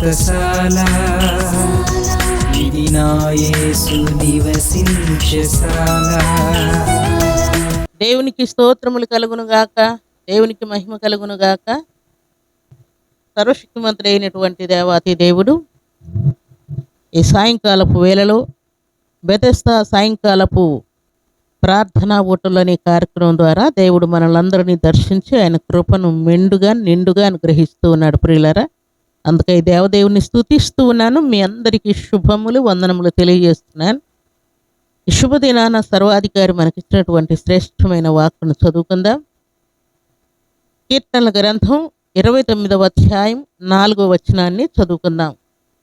వ్రతశాల ఇది నివసించశాల దేవునికి స్తోత్రములు కలుగును గాక దేవునికి మహిమ కలుగును గాక. సర్వశక్తిమంతుడు అయినటువంటి దేవాతి దేవుడు ఈ సాయంకాలపు వేళలో బెతెస్తా సాయంకాలపు ప్రార్థనా ఓటలు అనే కార్యక్రమం ద్వారా దేవుడు మనలందరినీ దర్శించి ఆయన కృపను మెండుగా నిండుగా అనుగ్రహిస్తూ ఉన్నాడు ప్రియులరా. అందుకే దేవదేవుని స్తుతిస్తూ ఉన్నాను. మీ అందరికీ శుభములు వందనములు తెలియజేస్తున్నాను. ఈ శుభదినాన సర్వాధికారి మనకిచ్చినటువంటి శ్రేష్టమైన వాక్కును చదువుకుందాం. కీర్తనల గ్రంథం ఇరవై తొమ్మిదవ అధ్యాయం నాలుగో వచనాన్ని చదువుకుందాం.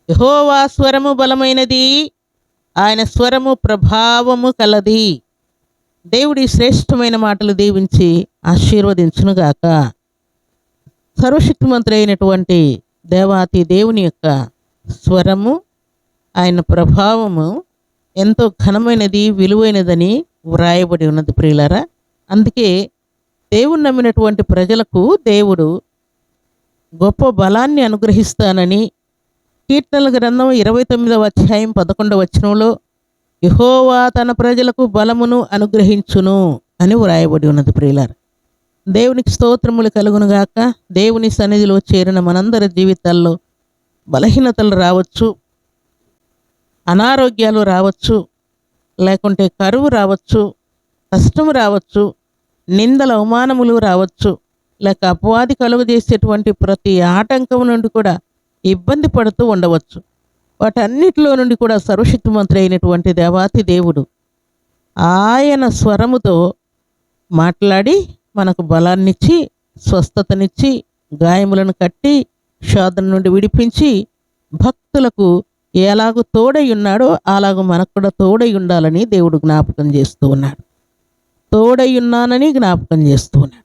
యహోవా స్వరము బలమైనది ఆయన స్వరము ప్రభావము కలది. దేవుడి శ్రేష్టమైన మాటలు దీవించి ఆశీర్వదించునుగాక. సర్వశక్తిమంతుడైనటువంటి దేవాతి దేవుని యొక్క స్వరము ఆయన ప్రభావము ఎంతో ఘనమైనది విలువైనదని వ్రాయబడి ఉన్నది ప్రియులరా. అందుకే దేవుడు నమ్మినటువంటి ప్రజలకు దేవుడు గొప్ప బలాన్ని అనుగ్రహిస్తానని కీర్తనల గ్రంథం ఇరవై తొమ్మిదవ అధ్యాయం పదకొండవ వచనంలో యహోవా తన ప్రజలకు బలమును అనుగ్రహించును అని వ్రాయబడి ఉన్నది ప్రియులార. దేవునికి స్తోత్రములు కలుగునుగాక దేవుని సన్నిధిలో చేరిన మనందరి జీవితాల్లో బలహీనతలు రావచ్చు అనారోగ్యాలు రావచ్చు లేకుంటే కరువు రావచ్చు కష్టము రావచ్చు నిందల అవమానములు రావచ్చు లేక అపవాది కలుగజేసేటువంటి ప్రతి ఆటంకం నుండి కూడా ఇబ్బంది పడుతూ ఉండవచ్చు. వాటన్నిటిలో నుండి కూడా సర్వశక్తిమంతుడు అయినటువంటి దేవాతి దేవుడు ఆయన స్వరముతో మాట్లాడి మనకు బలాన్నిచ్చి స్వస్థతనిచ్చి గాయములను కట్టి శోధన నుండి విడిపించి భక్తులకు ఎలాగూ తోడై ఉన్నాడో అలాగూ మనకు కూడా తోడై ఉండాలని దేవుడు జ్ఞాపకం చేస్తూ ఉన్నాడు. తోడై ఉన్నానని జ్ఞాపకం చేస్తూ ఉన్నాడు.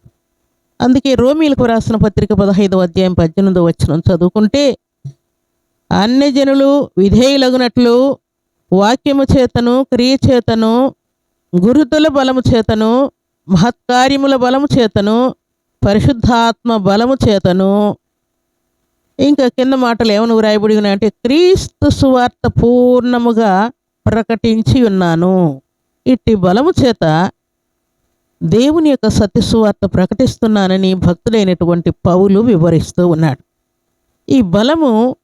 అందుకే రోమిలకు రాసిన పత్రిక పదహైదవ అధ్యాయం పద్దెనిమిదవ వచనం చదువుకుంటే అన్యజనులు విధేయులగునట్లు వాక్యము చేతను క్రియ చేతను గురుతుల బలము చేతను మహత్కార్యముల బలము చేతను పరిశుద్ధాత్మ బలము చేతను. ఇంకా కింద మాటలు ఏమని వ్రాయబడి ఉన్నాయంటే క్రీస్తు సువార్త పూర్ణముగా ప్రకటించి ఉన్నాను. ఇట్టి బలము చేత దేవుని యొక్క సత్య సువార్త ప్రకటిస్తున్నానని భక్తుడైనటువంటి పౌలు వివరిస్తూ ఉన్నాడు. ఈ బలము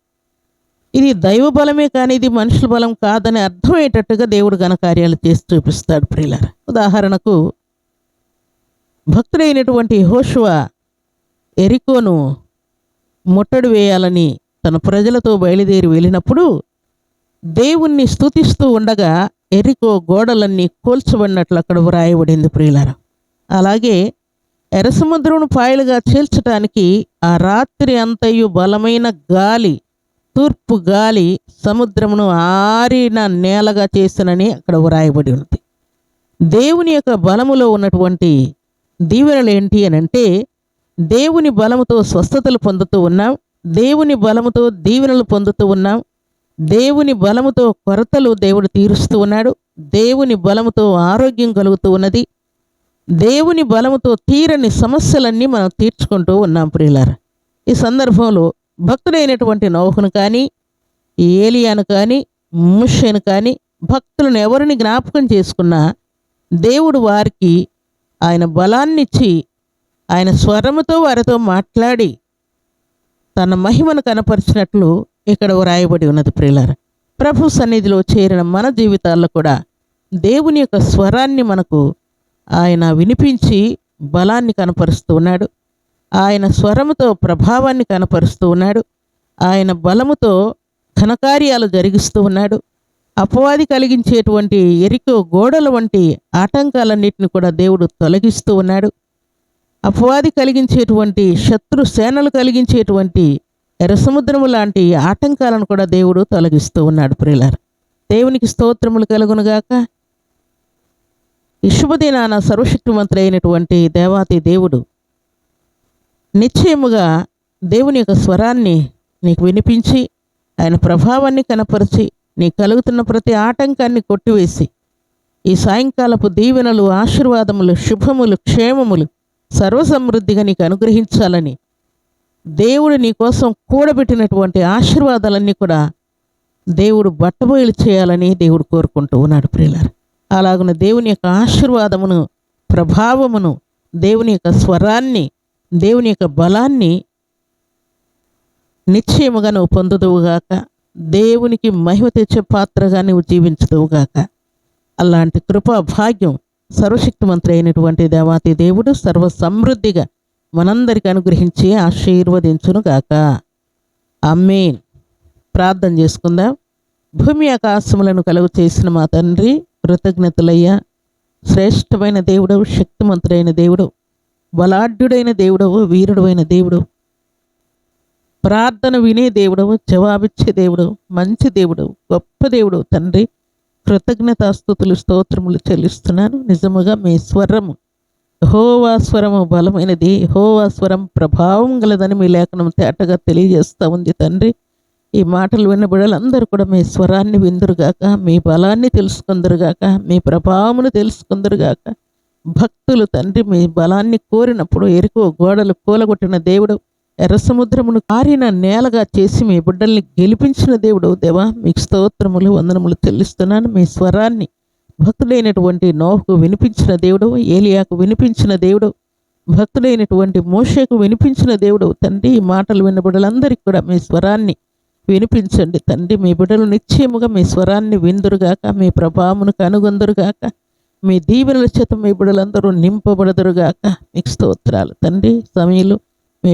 ఇది దైవ బలమే కానీ ఇది మనుషుల బలం కాదని అర్థమయ్యేటట్టుగా దేవుడు ఘనకార్యాలు చేసి చూపిస్తాడు ప్రియులార. ఉదాహరణకు భక్తుడైనటువంటి హోషువ ఎరికోను ముట్టడి వేయాలని తన ప్రజలతో బయలుదేరి వెళ్ళినప్పుడు దేవుణ్ణి స్తుతిస్తూ ఉండగా ఎరికో గోడలన్నీ కోల్చబడినట్లు అక్కడ వ్రాయబడింది ప్రియులార. అలాగే ఎర్రసముద్రమును పాయలుగా చీల్చటానికి ఆ రాత్రి అంతయు బలమైన గాలి తూర్పు గాలి సముద్రమును ఆరిన నేలగా చేసినని అక్కడ వ్రాయబడి ఉంది. దేవుని యొక్క బలములో ఉన్నటువంటి దీవెనలు ఏంటి అని అంటే దేవుని బలముతో స్వస్థతలు పొందుతూ ఉన్నాం దేవుని బలముతో దీవెనలు పొందుతూ ఉన్నాం దేవుని బలముతో కొరతలు దేవుడు తీరుస్తూ ఉన్నాడు దేవుని బలముతో ఆరోగ్యం కలుగుతూ ఉన్నది దేవుని బలముతో తీరని సమస్యలన్నీ మనం తీర్చుకుంటూ ఉన్నాం ప్రియులారా. ఈ సందర్భంలో భక్తుడైనటువంటి నోహును కానీ ఏలియాను కానీ ముషను కానీ భక్తులను ఎవరిని జ్ఞాపకం చేసుకున్నా దేవుడు వారికి ఆయన బలాన్నిచ్చి ఆయన స్వరముతో వారితో మాట్లాడి తన మహిమను కనపరిచినట్లు ఇక్కడ వ్రాయబడి ఉన్నది ప్రియులార. ప్రభు సన్నిధిలో చేరిన మన జీవితాల్లో కూడా దేవుని యొక్క స్వరాన్ని మనకు ఆయన వినిపించి బలాన్ని కనపరుస్తూ ఉన్నాడు. ఆయన స్వరముతో ప్రభావాన్ని కనపరుస్తూ ఉన్నాడు. ఆయన బలముతో ఘనకార్యాలు జరిగిస్తూ ఉన్నాడు. అపవాది కలిగించేటువంటి ఎరికో గోడల వంటి ఆటంకాలన్నిటిని కూడా దేవుడు తొలగిస్తూ ఉన్నాడు. అపవాది కలిగించేటువంటి శత్రు సేనలు కలిగించేటువంటి ఎర్రసముద్రము లాంటి ఆటంకాలను కూడా దేవుడు తొలగిస్తూ ఉన్నాడు ప్రియులారు. దేవునికి స్తోత్రములు కలుగునుగాక ఈ శుభదినాన సర్వశక్తిమంతుడు అయినటువంటి దేవాతి దేవుడు నిశ్చయముగా దేవుని యొక్క స్వరాన్ని నీకు వినిపించి ఆయన ప్రభావాన్ని కనపరిచి నీ కలుగుతున్న ప్రతి ఆటంకాన్ని కొట్టివేసి ఈ సాయంకాలపు దీవెనలు ఆశీర్వాదములు శుభములు క్షేమములు సర్వసమృద్ధిగా నీకు అనుగ్రహించాలని దేవుడు నీ కోసం కూడబెట్టినటువంటి ఆశీర్వాదాలన్నీ కూడా దేవుడు బట్టబోయలు చేయాలని దేవుడు కోరుకుంటూ ఉన్నాడు ప్రియులారు. అలాగున దేవుని యొక్క ఆశీర్వాదమును ప్రభావమును దేవుని యొక్క స్వరాన్ని దేవుని యొక్క బలాన్ని నిశ్చయముగా నువ్వు పొందుదువుగాక. దేవునికి మహిమ తెచ్చే పాత్రగా నువ్వు జీవించదువుగాక అలాంటి కృపా భాగ్యం సర్వశక్తిమంత్రి అయినటువంటి దేవాతి దేవుడు సర్వ సమృద్ధిగా మనందరికి అనుగ్రహించి ఆశీర్వదించునుగాక అమ్మేన్ ప్రార్థన చేసుకుందాం. భూమి ఆకాశములను కలుగు చేసిన మా తండ్రి కృతజ్ఞతలయ్యా. శ్రేష్టమైన దేవుడవు శక్తిమంతుడైన దేవుడు బలాఢ్యుడైన దేవుడవు వీరుడైన దేవుడు ప్రార్థన వినే దేవుడవు జవాబిచ్చే దేవుడు మంచి దేవుడు గొప్ప దేవుడు తండ్రి కృతజ్ఞతాస్తుతులు స్తోత్రములు చెల్లిస్తున్నాను. నిజముగా మీ స్వరము హోవా స్వరము బలమైనది. హోవా స్వరం ప్రభావం గలదని మీ లేఖనం తేటగా తెలియజేస్తూ ఉంది తండ్రి. ఈ మాటలు విన్న బిడలందరూ కూడా మీ స్వరాన్ని విందురుగాక మీ బలాన్ని తెలుసుకుందరుగాక మీ ప్రభావమును తెలుసుకుందరుగాక. భక్తులు తండ్రి మీ బలాన్ని కోరినప్పుడు ఎరుకో గోడలు కూలగొట్టిన దేవుడు ఎర్ర సముద్రమును కారిన నేలగా చేసి మీ బిడ్డల్ని గెలిపించిన దేవుడు దేవా మీకు స్తోత్రములు వందనములు చెల్లిస్తున్నాను. మీ స్వరాన్ని భక్తుడైనటువంటి నోహకు వినిపించిన దేవుడు ఏలియాకు వినిపించిన దేవుడు భక్తుడైనటువంటి మోషకు వినిపించిన దేవుడు తండ్రి ఈ మాటలు విన్న బిడ్డలందరికీ కూడా మీ స్వరాన్ని వినిపించండి. తండ్రి మీ బిడ్డలు నిశ్చయముగా మీ స్వరాన్ని విందురుగాక మీ ప్రభావమును కనుగొందురుగాక మీ దీవెనల చేత మీ బిడ్డలందరూ నింపబడదురుగాక. మీకు స్తోత్రాలు. తండ్రి సమయంలో మీ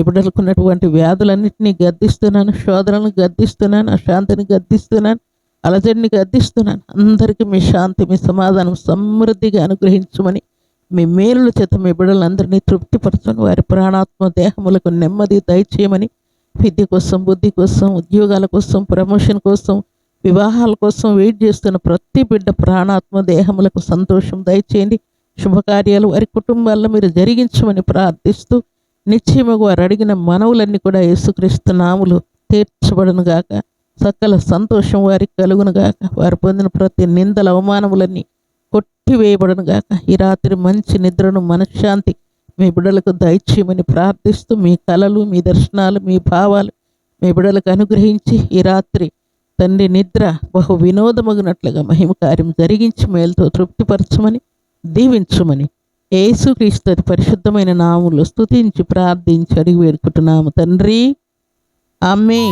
వ్యాధులన్నింటినీ గద్దిస్తున్నాను శోధనలను గద్దిస్తున్నాను అశాంతిని గద్దిస్తున్నాను అలజడిని గద్దిస్తున్నాను. అందరికీ మీ శాంతి మీ సమాధానం సమృద్ధిగా అనుగ్రహించమని మీ మేలుల చేత మీ బిడ్డలందరినీ తృప్తిపరచని వారి ప్రాణాత్మ దేహములకు నెమ్మది దయచేయమని విద్య కోసం బుద్ధి కోసం ఉద్యోగాల కోసం ప్రమోషన్ కోసం వివాహాల కోసం వెయిట్ చేస్తున్న ప్రతి బిడ్డ ప్రాణాత్మ దేహములకు సంతోషం దయచేయండి. శుభకార్యాలు వారి కుటుంబాల్లో మీరు జరిగించమని ప్రార్థిస్తూ నిశ్చయముగా వారు అడిగిన మనవులన్నీ కూడా యేసుక్రీస్తు నాములు తీర్చబడునుగాక సకల సంతోషం వారికి కలుగును గాక. వారు పొందిన ప్రతి నిందల అవమానములన్నీ కొట్టివేయబడును గాక. ఈ రాత్రి మంచి నిద్రను మనశ్శాంతి మీ బిడ్డలకు దయచేయమని ప్రార్థిస్తూ మీ కలలు మీ దర్శనాలు మీ భావాలు మీ బిడ్డలకు అనుగ్రహించి ఈ రాత్రి తండ్రి నిద్ర బహు వినోదమగినట్లుగా మహిమ కార్యం జరిగించి మేలుతో తృప్తిపరచమని దీవించమని యేసుక్రీస్తు అతి పరిశుద్ధమైన నాములు స్తుతించి ప్రార్థించి అడిగి వేడుకుంటున్నాము. తండ్రి అమ్మే